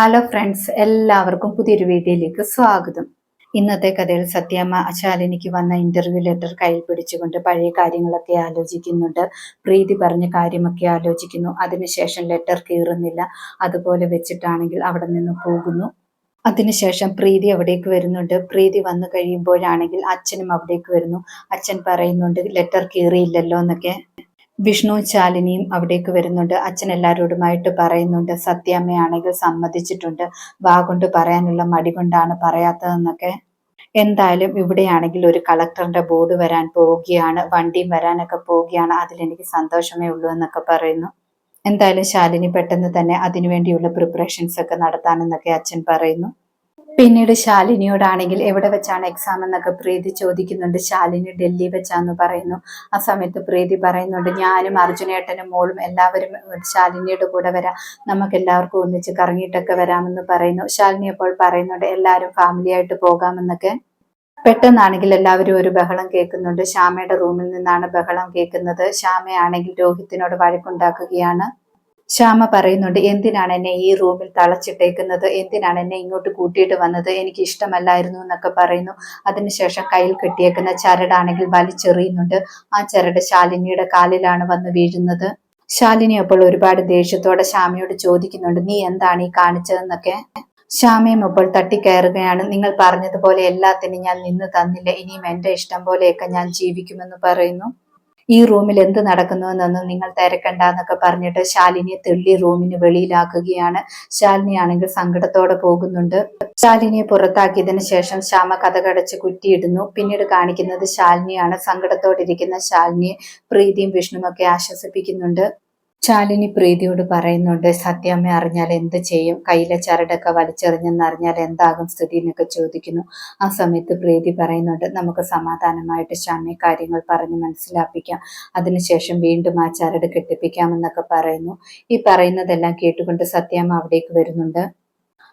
Hello friends എല്ലാവർക്കും പുതിയൊരു വീഡിയോയിലേക്ക് സ്വാഗതം. ഇന്നത്തെ കഥയിൽ സത്യമ്മ അശാലിനിക്ക് വന്ന ഇന്റർവ്യൂ ലെറ്റർ കയ്യിൽ പിടിച്ചുകൊണ്ട് പഴയ കാര്യങ്ങളൊക്കെ ആലോചിക്കുന്നുണ്ട്. പ്രീതി പറഞ്ഞ കാര്യമൊക്കെ ആലോചിക്കുന്നു. അതിനുശേഷം ലെറ്റർ കീറുന്നില്ല. അതുപോലെ വെച്ചിട്ടാണെങ്കിൽ അവിടെ നിന്ന് പോകുന്നു. അതിനുശേഷം പ്രീതി അവിടേക്ക് വരുന്നുണ്ട്. പ്രീതി വന്നു കഴിയുമ്പോഴാണെങ്കിൽ അച്ഛനും അവിടേക്ക് വരുന്നു. അച്ഛൻ പറയുന്നുണ്ട് ലെറ്റർ കീറിയില്ലല്ലോ എന്നൊക്കെ. വിഷ്ണു ശാലിനിയും അവിടേക്ക് വരുന്നുണ്ട്. അച്ഛൻ എല്ലാവരോടുമായിട്ട് പറയുന്നുണ്ട്. സത്യാമ്മയാണെങ്കിൽ സമ്മതിച്ചിട്ടുണ്ട്. വാ കൊണ്ട് പറയാനുള്ള മടി കൊണ്ടാണ് പറയാത്തതെന്നൊക്കെ. എന്തായാലും ഇവിടെയാണെങ്കിൽ ഒരു കളക്ടറിന്റെ ബോർഡ് വരാൻ പോവുകയാണ്. വണ്ടിയും വരാനൊക്കെ പോവുകയാണ്. അതിലെനിക്ക് സന്തോഷമേ ഉള്ളൂ എന്നൊക്കെ പറയുന്നു. എന്തായാലും ശാലിനി പെട്ടെന്ന് തന്നെ അതിനുവേണ്ടിയുള്ള പ്രിപ്പറേഷൻസ് ഒക്കെ നടത്താനെന്നൊക്കെ അച്ഛൻ പറയുന്നു. പിന്നീട് ശാലിനിയോടാണെങ്കിൽ എവിടെ വെച്ചാണ് എക്സാം എന്നൊക്കെ പ്രീതി ചോദിക്കുന്നുണ്ട്. ശാലിനി ഡൽഹി വെച്ചാന്ന് പറയുന്നു. ആ സമയത്ത് പ്രീതി പറയുന്നുണ്ട് ഞാനും അർജുനേട്ടനും മോളും എല്ലാവരും ശാലിനിയുടെ കൂടെ വരാം. നമുക്ക് എല്ലാവർക്കും ഒന്നിച്ച് കറങ്ങിയിട്ടൊക്കെ വരാമെന്ന് പറയുന്നു. ശാലിനി അപ്പോൾ പറയുന്നുണ്ട് എല്ലാവരും ഫാമിലി ആയിട്ട് പോകാമെന്നൊക്കെ. പെട്ടെന്നാണെങ്കിൽ എല്ലാവരും ഒരു ബഹളം കേൾക്കുന്നുണ്ട്. ശ്യാമയുടെ റൂമിൽ നിന്നാണ് ബഹളം കേൾക്കുന്നത്. ശ്യാമയാണെങ്കിൽ രോഹിത്തിനോട് വഴക്കുണ്ടാക്കുകയാണ്. ശ്യാമ പറയുന്നുണ്ട് എന്തിനാണ് എന്നെ ഈ റൂമിൽ തളച്ചിട്ടേക്കുന്നത്? എന്തിനാണ് എന്നെ ഇങ്ങോട്ട് കൂട്ടിയിട്ട് വന്നത്? എനിക്ക് ഇഷ്ടമല്ലായിരുന്നു എന്നൊക്കെ പറയുന്നു. അതിനുശേഷം കയ്യിൽ കെട്ടിയേക്കുന്ന ചരടാണെങ്കിൽ വലിച്ചെറിയുന്നുണ്ട് ആ ചരട് ശാലിനിയുടെ കാലിലാണ് വന്ന് വീഴുന്നത്. ശാലിനി അപ്പോൾ ഒരുപാട് ദേഷ്യത്തോടെ ശ്യാമയോട് ചോദിക്കുന്നുണ്ട് നീ എന്താണ് ഈ കാണിച്ചതെന്നൊക്കെ? ശ്യാമയും അപ്പോൾ തട്ടിക്കയറുകയാണ് നിങ്ങൾ പറഞ്ഞതുപോലെ എല്ലാത്തിനും ഞാൻ നിന്ന് തന്നില്ല. ഇനിയും എന്റെ ഇഷ്ടം പോലെയൊക്കെ ഞാൻ ജീവിക്കുമെന്ന് പറയുന്നു. ഈ റൂമിൽ എന്ത് നടക്കുന്നുവെന്നൊന്നും നിങ്ങൾ തിരക്കണ്ട എന്നൊക്കെ പറഞ്ഞിട്ട് ശാലിനിയെ തെള്ളി റൂമിന് വെളിയിലാക്കുകയാണ്. ശാലിനി ആണെങ്കിൽ സങ്കടത്തോടെ പോകുന്നുണ്ട്. ശാലിനിയെ പുറത്താക്കിയതിന് ശേഷം ശ്യാമ കഥകടച്ച് കുറ്റിയിടുന്നു. പിന്നീട് കാണിക്കുന്നത് ശാലിനിയാണ്. സങ്കടത്തോടെ ഇരിക്കുന്ന ശാലിനിയെ പ്രീതിയും വിഷ്ണുമൊക്കെ ആശ്വസിപ്പിക്കുന്നുണ്ട്. ശാലിനി പ്രീതിയോട് പറയുന്നുണ്ട് സത്യമ്മ അറിഞ്ഞാൽ എന്ത് ചെയ്യും? കയ്യിലെ ചരടൊക്കെ വലിച്ചെറിഞ്ഞെന്ന് അറിഞ്ഞാൽ എന്താകും? സ്ഥിതി എന്നൊക്കെ ചോദിക്കുന്നു. ആ സമയത്ത് പ്രീതി പറയുന്നുണ്ട് നമുക്ക് സമാധാനമായിട്ട് ശ്യാമയെ കാര്യങ്ങൾ പറഞ്ഞ് മനസ്സിലാപ്പിക്കാം. അതിനുശേഷം വീണ്ടും ആ ചരട് കെട്ടിപ്പിക്കാമെന്നൊക്കെ പറയുന്നു. ഈ പറയുന്നതെല്ലാം കേട്ടുകൊണ്ട് സത്യമ്മ അവിടേക്ക് വരുന്നുണ്ട്.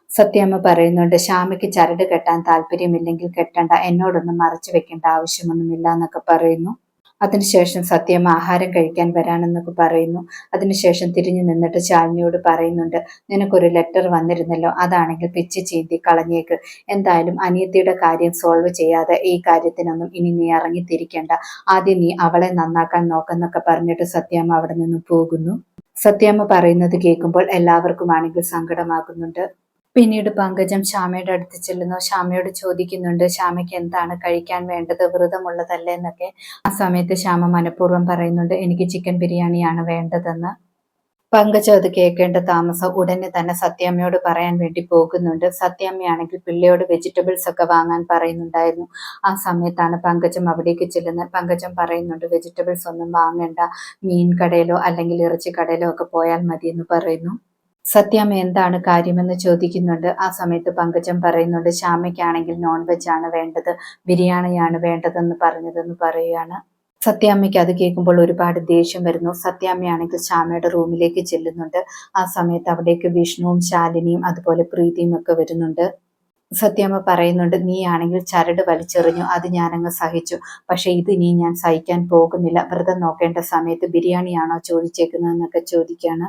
സത്യമ്മ പറയുന്നുണ്ട് ശ്യാമയ്ക്ക് ചരട് കെട്ടാൻ താല്പര്യമില്ലെങ്കിൽ കെട്ടണ്ട. എന്നോടൊന്നും മറച്ചു വെക്കേണ്ട ആവശ്യമൊന്നുമില്ല എന്നൊക്കെ പറയുന്നു. അതിനുശേഷം സത്യം ആഹാരം കഴിക്കാൻ വരാനെന്നൊക്കെ പറയുന്നു. അതിനുശേഷം തിരിഞ്ഞു നിന്നിട്ട് ശാലിനിയോട് പറയുന്നുണ്ട് നിനക്കൊരു ലെറ്റർ വന്നിരുന്നല്ലോ അതാണെങ്കിൽ പിച്ച് ചീന്തി കളഞ്ഞേക്ക്. എന്തായാലും അനിയത്തിയുടെ കാര്യം സോൾവ് ചെയ്യാതെ ഈ കാര്യത്തിനൊന്നും ഇനി നീ ഇറങ്ങിത്തിരിക്കേണ്ട. ആദ്യം നീ അവളെ നന്നാക്കാൻ നോക്കെന്നൊക്കെ പറഞ്ഞിട്ട് സത്യാമ്മ അവിടെ നിന്ന് പോകുന്നു. സത്യാമ്മ പറയുന്നത് കേൾക്കുമ്പോൾ എല്ലാവർക്കും ആണെങ്കിൽ സങ്കടമാകുന്നുണ്ട്. പിന്നീട് പങ്കജം ശ്യാമയുടെ അടുത്ത് ചെല്ലുന്നു. ശ്യാമയോട് ചോദിക്കുന്നുണ്ട് ശ്യാമയ്ക്ക് എന്താണ് കഴിക്കാൻ വേണ്ടത്? വ്രതമുള്ളതല്ലേ? എന്നൊക്കെ. ആ സമയത്ത് ശ്യാമ മനഃപൂർവം പറയുന്നുണ്ട് എനിക്ക് ചിക്കൻ ബിരിയാണിയാണ് വേണ്ടതെന്ന്. പങ്കജം അത് കേൾക്കേണ്ട താമസം ഉടനെ തന്നെ സത്യാമ്മയോട് പറയാൻ വേണ്ടി പോകുന്നുണ്ട്. സത്യാമ്മയാണെങ്കിൽ പിള്ളയോട് വെജിറ്റബിൾസ് ഒക്കെ വാങ്ങാൻ പറയുന്നുണ്ടായിരുന്നു. ആ സമയത്താണ് പങ്കജം അവിടേക്ക് ചെല്ലുന്നത്. പങ്കജം പറയുന്നുണ്ട് വെജിറ്റബിൾസ് ഒന്നും വാങ്ങേണ്ട. മീൻ കടയിലോ അല്ലെങ്കിൽ ഇറച്ചി കടയിലോ ഒക്കെ പോയാൽ മതി എന്ന് പറയുന്നു. സത്യാമ്മ എന്താണ് കാര്യമെന്ന് ചോദിക്കുന്നുണ്ട്. ആ സമയത്ത് പങ്കജം പറയുന്നുണ്ട് ശ്യാമയ്ക്കാണെങ്കിൽ നോൺ വെജ് ആണ് വേണ്ടത് ബിരിയാണിയാണ് വേണ്ടതെന്ന് പറഞ്ഞതെന്ന് പറയുകയാണ്. സത്യാമ്മയ്ക്ക് അത് കേൾക്കുമ്പോൾ ഒരുപാട് ദേഷ്യം വരുന്നു. സത്യാമ്മയാണെങ്കിൽ ശ്യാമയുടെ റൂമിലേക്ക് ചെല്ലുന്നുണ്ട്. ആ സമയത്ത് അവിടേക്ക് വിഷ്ണുവും ശാലിനിയും അതുപോലെ പ്രീതിയും ഒക്കെ വരുന്നുണ്ട്. സത്യാമ്മ പറയുന്നുണ്ട് നീ ആണെങ്കിൽ ചരട് വലിച്ചെറിഞ്ഞു അത് ഞാനങ്ങ് സഹിച്ചു. പക്ഷെ ഇത് നീ ഞാൻ സഹിക്കാൻ പോകുന്നില്ല. വ്രതം നോക്കേണ്ട സമയത്ത് ബിരിയാണിയാണോ ചോദിച്ചേക്കുന്നതെന്നൊക്കെ ചോദിക്കാണ്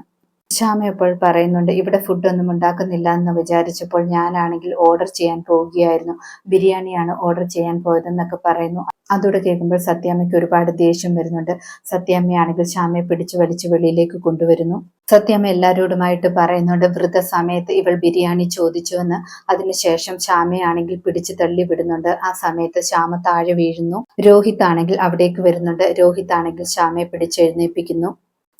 ശ്യാമ എപ്പോൾ പറയുന്നുണ്ട് ഇവിടെ ഫുഡൊന്നും ഉണ്ടാക്കുന്നില്ല എന്ന് വിചാരിച്ചപ്പോൾ ഞാനാണെങ്കിൽ ഓർഡർ ചെയ്യാൻ പോവുകയായിരുന്നു. ബിരിയാണിയാണ് ഓർഡർ ചെയ്യാൻ പോയതെന്നൊക്കെ പറയുന്നു. അതോടെ കേൾക്കുമ്പോൾ സത്യാമ്മയ്ക്ക് ഒരുപാട് ദേഷ്യം വരുന്നുണ്ട്. സത്യാമ്മയാണെങ്കിൽ ശ്യാമയെ പിടിച്ചു വലിച്ചു വെളിയിലേക്ക് കൊണ്ടുവരുന്നു. സത്യാമ്മ എല്ലാവരോടുമായിട്ട് പറയുന്നുണ്ട് വൃദ്ധ സമയത്ത് ഇവൾ ബിരിയാണി ചോദിച്ചുവെന്ന് അതിനുശേഷം ശ്യാമയാണെങ്കിൽ പിടിച്ചു തള്ളി വിടുന്നുണ്ട്. ആ സമയത്ത് ശ്യാമ താഴെ വീഴുന്നു. രോഹിത് ആണെങ്കിൽ അവിടേക്ക് വരുന്നുണ്ട്. രോഹിത് ആണെങ്കിൽ ശ്യാമയെ പിടിച്ചെഴുന്നേൽപ്പിക്കുന്നു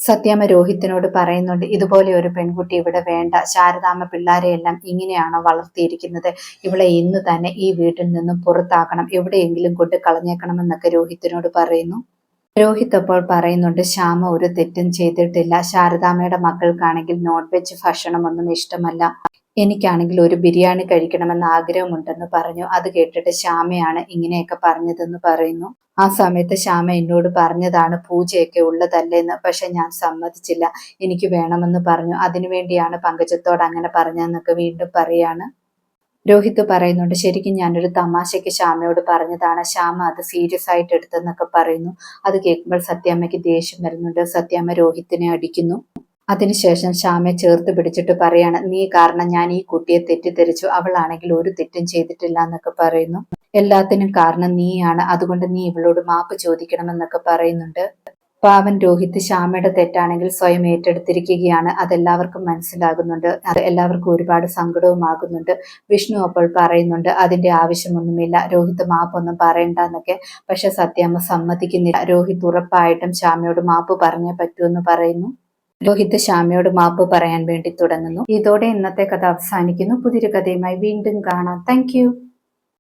സത്യാമ്മ രോഹിത്തിനോട് പറയുന്നുണ്ട് ഇതുപോലെ ഒരു പെൺകുട്ടി ഇവിടെ വേണ്ട. ശാരദാമ്മ പിള്ളാരെയെല്ലാം ഇങ്ങനെയാണോ വളർത്തിയിരിക്കുന്നത്? ഇവളെ ഇന്ന് തന്നെ ഈ വീട്ടിൽ നിന്നും പുറത്താക്കണം. എവിടെയെങ്കിലും കൊണ്ട് കളഞ്ഞേക്കണമെന്നൊക്കെ രോഹിത്തിനോട് പറയുന്നു. രോഹിത് അപ്പോൾ പറയുന്നുണ്ട് ശ്യാമ ഒരു തെറ്റും ചെയ്തിട്ടില്ല. ശാരദാമ്മയുടെ മക്കൾക്കാണെങ്കിൽ നോൺ വെജ് ഭക്ഷണമൊന്നും ഇഷ്ടമല്ല. എനിക്കാണെങ്കിൽ ഒരു ബിരിയാണി കഴിക്കണമെന്ന് ആഗ്രഹമുണ്ടെന്ന് പറഞ്ഞു. അത് കേട്ടിട്ട് ശ്യാമയാണ് ഇങ്ങനെയൊക്കെ പറഞ്ഞതെന്ന് പറയുന്നു. ആ സമയത്ത് ശ്യാമ എന്നോട് പറഞ്ഞതാണ് പൂജയൊക്കെ ഉള്ളതല്ലെന്ന്. പക്ഷെ ഞാൻ സമ്മതിച്ചില്ല. എനിക്ക് വേണമെന്ന് പറഞ്ഞു. അതിനുവേണ്ടിയാണ് പങ്കജത്തോട് അങ്ങനെ പറഞ്ഞതെന്നൊക്കെ വീണ്ടും പറയാണ്. രോഹിത് പറയുന്നുണ്ട് ശരിക്കും ഞാനൊരു തമാശയ്ക്ക് ശ്യാമയോട് പറഞ്ഞതാണ്. ശ്യാമ അത് സീരിയസ് ആയിട്ട് എടുത്തെന്നൊക്കെ പറയുന്നു. അത് കേൾക്കുമ്പോൾ സത്യാമ്മയ്ക്ക് ദേഷ്യം വരുന്നുണ്ട്. സത്യാമ്മ രോഹിത്തിനെ അടിക്കുന്നു. അതിനുശേഷം ശ്യാമെ ചേർത്ത് പിടിച്ചിട്ട് പറയാണ് നീ കാരണം ഞാൻ ഈ കുട്ടിയെ തെറ്റിദ്ധരിച്ചു. അവളാണെങ്കിൽ ഒരു തെറ്റും ചെയ്തിട്ടില്ല എന്നൊക്കെ പറയുന്നു. എല്ലാത്തിനും കാരണം നീയാണ്. അതുകൊണ്ട് നീ ഇവളോട് മാപ്പ് ചോദിക്കണമെന്നൊക്കെ പറയുന്നുണ്ട്. പാവൻ രോഹിത് ശ്യാമയുടെ തെറ്റാണെങ്കിൽ സ്വയം ഏറ്റെടുത്തിരിക്കുകയാണ്. അതെല്ലാവർക്കും മനസ്സിലാകുന്നുണ്ട്. അത് എല്ലാവർക്കും ഒരുപാട് സങ്കടവുമാകുന്നുണ്ട്. വിഷ്ണു അപ്പോൾ പറയുന്നുണ്ട് അതിന്റെ ആവശ്യമൊന്നുമില്ല. രോഹിത് മാപ്പൊന്നും പറയണ്ട എന്നൊക്കെ പക്ഷെ സത്യാമ്മ സമ്മതിക്കുന്നില്ല. രോഹിത് ഉറപ്പായിട്ടും ശ്യാമയോട് മാപ്പ് പറഞ്ഞേ പറ്റൂ എന്ന് പറയുന്നു. രോഹിത് ശ്യാമയോട് മാപ്പ് പറയാൻ വേണ്ടി തുടങ്ങുന്നു. ഇതോടെ ഇന്നത്തെ കഥ അവസാനിക്കുന്നു. പുതിയൊരു കഥയുമായി വീണ്ടും കാണാം. താങ്ക്